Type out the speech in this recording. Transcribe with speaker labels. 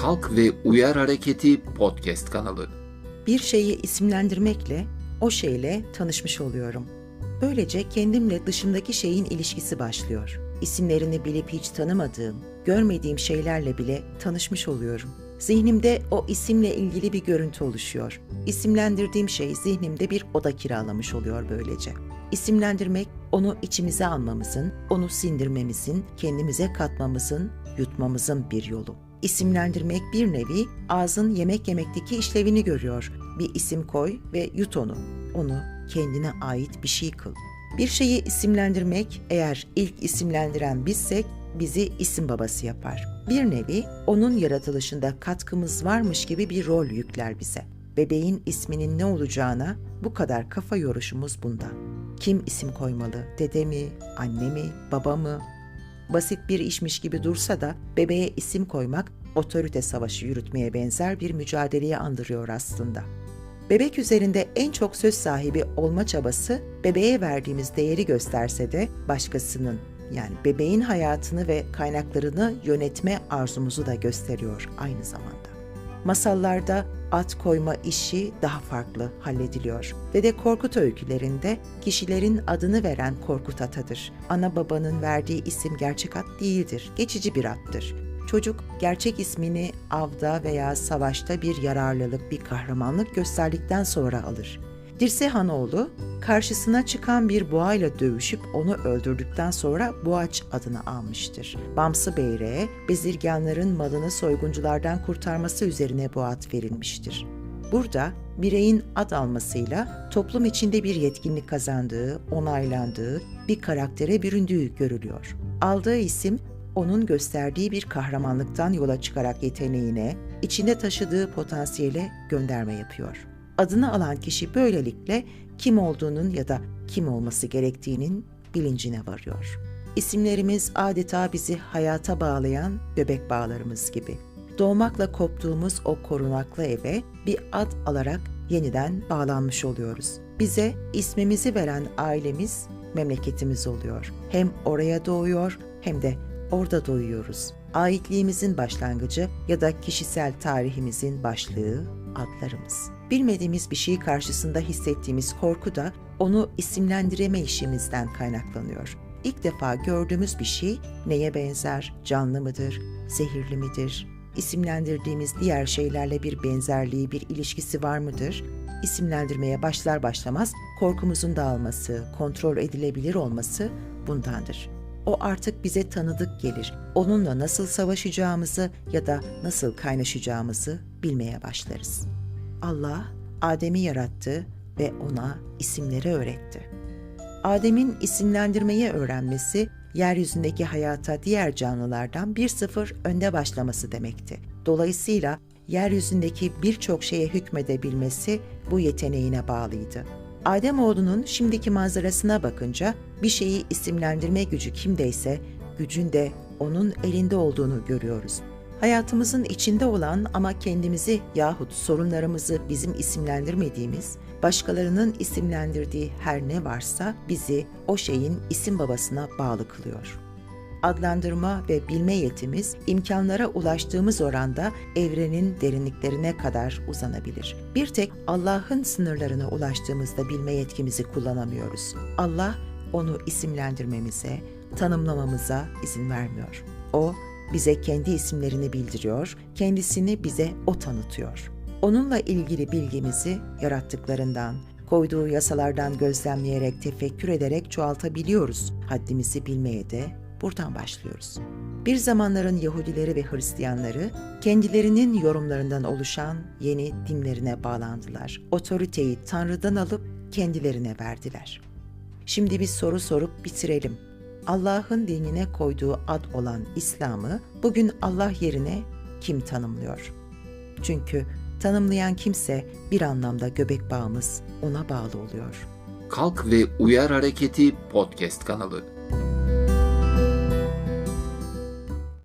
Speaker 1: Kalk ve Uyar Hareketi podcast kanalı.
Speaker 2: Bir şeyi isimlendirmekle o şeyle tanışmış oluyorum. Böylece kendimle dışımdaki şeyin ilişkisi başlıyor. İsimlerini bilip hiç tanımadığım, görmediğim şeylerle bile tanışmış oluyorum. Zihnimde o isimle ilgili bir görüntü oluşuyor. İsimlendirdiğim şey zihnimde bir oda kiralamış oluyor böylece. İsimlendirmek, onu içimize almamızın, onu sindirmemizin, kendimize katmamızın, yutmamızın bir yolu. İsimlendirmek bir nevi ağzın yemek yemekteki işlevini görüyor. Bir isim koy ve yut onu. Onu kendine ait bir şey kıl. Bir şeyi isimlendirmek eğer ilk isimlendiren bizsek bizi isim babası yapar. Bir nevi onun yaratılışında katkımız varmış gibi bir rol yükler bize. Bebeğin isminin ne olacağına bu kadar kafa yoruşumuz bundan. Kim isim koymalı? Dede mi, anne mi, baba mı? Basit bir işmiş gibi dursa da bebeğe isim koymak otorite savaşı yürütmeye benzer bir mücadeleye andırıyor aslında. Bebek üzerinde en çok söz sahibi olma çabası bebeğe verdiğimiz değeri gösterse de başkasının yani bebeğin hayatını ve kaynaklarını yönetme arzumuzu da gösteriyor aynı zamanda. Masallarda at koyma işi daha farklı hallediliyor. Dede Korkut öykülerinde kişilerin adını veren Korkut atadır. Ana babanın verdiği isim gerçek at değildir, geçici bir attır. Çocuk gerçek ismini avda veya savaşta bir yararlılık, bir kahramanlık gösterdikten sonra alır. Dirse Hanoğlu karşısına çıkan bir boğayla dövüşüp onu öldürdükten sonra Boğaç adını almıştır. Bamsı Beyre'ye bezirganların malını soygunculardan kurtarması üzerine bu ad verilmiştir. Burada bireyin ad almasıyla toplum içinde bir yetkinlik kazandığı, onaylandığı, bir karaktere büründüğü görülüyor. Aldığı isim onun gösterdiği bir kahramanlıktan yola çıkarak yeteneğine, içinde taşıdığı potansiyele gönderme yapıyor. Adını alan kişi böylelikle kim olduğunun ya da kim olması gerektiğinin bilincine varıyor. İsimlerimiz adeta bizi hayata bağlayan bebek bağlarımız gibi. Doğmakla koptuğumuz o korunaklı eve bir ad alarak yeniden bağlanmış oluyoruz. Bize ismimizi veren ailemiz memleketimiz oluyor. Hem oraya doğuyor hem de orada doyuyoruz. Aitliğimizin başlangıcı ya da kişisel tarihimizin başlığı adlarımız. Bilmediğimiz bir şey karşısında hissettiğimiz korku da onu isimlendireme işimizden kaynaklanıyor. İlk defa gördüğümüz bir şey neye benzer, canlı mıdır, zehirli midir, isimlendirdiğimiz diğer şeylerle bir benzerliği, bir ilişkisi var mıdır? İsimlendirmeye başlar başlamaz korkumuzun dağılması, kontrol edilebilir olması bundandır. O artık bize tanıdık gelir. Onunla nasıl savaşacağımızı ya da nasıl kaynaşacağımızı bilmeye başlarız. Allah Adem'i yarattı ve ona isimleri öğretti. Adem'in isimlendirmeyi öğrenmesi yeryüzündeki hayata diğer canlılardan bir sıfır önde başlaması demekti. Dolayısıyla yeryüzündeki birçok şeye hükmedebilmesi bu yeteneğine bağlıydı. Ademoğlunun şimdiki manzarasına bakınca bir şeyi isimlendirme gücü kimdeyse gücün de onun elinde olduğunu görüyoruz. Hayatımızın içinde olan ama kendimizi yahut sorunlarımızı bizim isimlendirmediğimiz, başkalarının isimlendirdiği her ne varsa bizi o şeyin isim babasına bağlı kılıyor. Adlandırma ve bilme yetimiz imkanlara ulaştığımız oranda evrenin derinliklerine kadar uzanabilir. Bir tek Allah'ın sınırlarına ulaştığımızda bilme yetkimizi kullanamıyoruz. Allah onu isimlendirmemize, tanımlamamıza izin vermiyor. O bize kendi isimlerini bildiriyor, kendisini bize o tanıtıyor. Onunla ilgili bilgimizi yarattıklarından, koyduğu yasalardan gözlemleyerek, tefekkür ederek çoğaltabiliyoruz. Haddimizi bilmeye de buradan başlıyoruz. Bir zamanların Yahudileri ve Hristiyanları kendilerinin yorumlarından oluşan yeni dinlerine bağlandılar. Otoriteyi Tanrı'dan alıp kendilerine verdiler. Şimdi bir soru sorup bitirelim. Allah'ın dinine koyduğu ad olan İslam'ı bugün Allah yerine kim tanımlıyor? Çünkü tanımlayan kimse bir anlamda göbek bağımız ona bağlı oluyor.
Speaker 1: Kalk ve Uyar Hareketi podcast kanalı.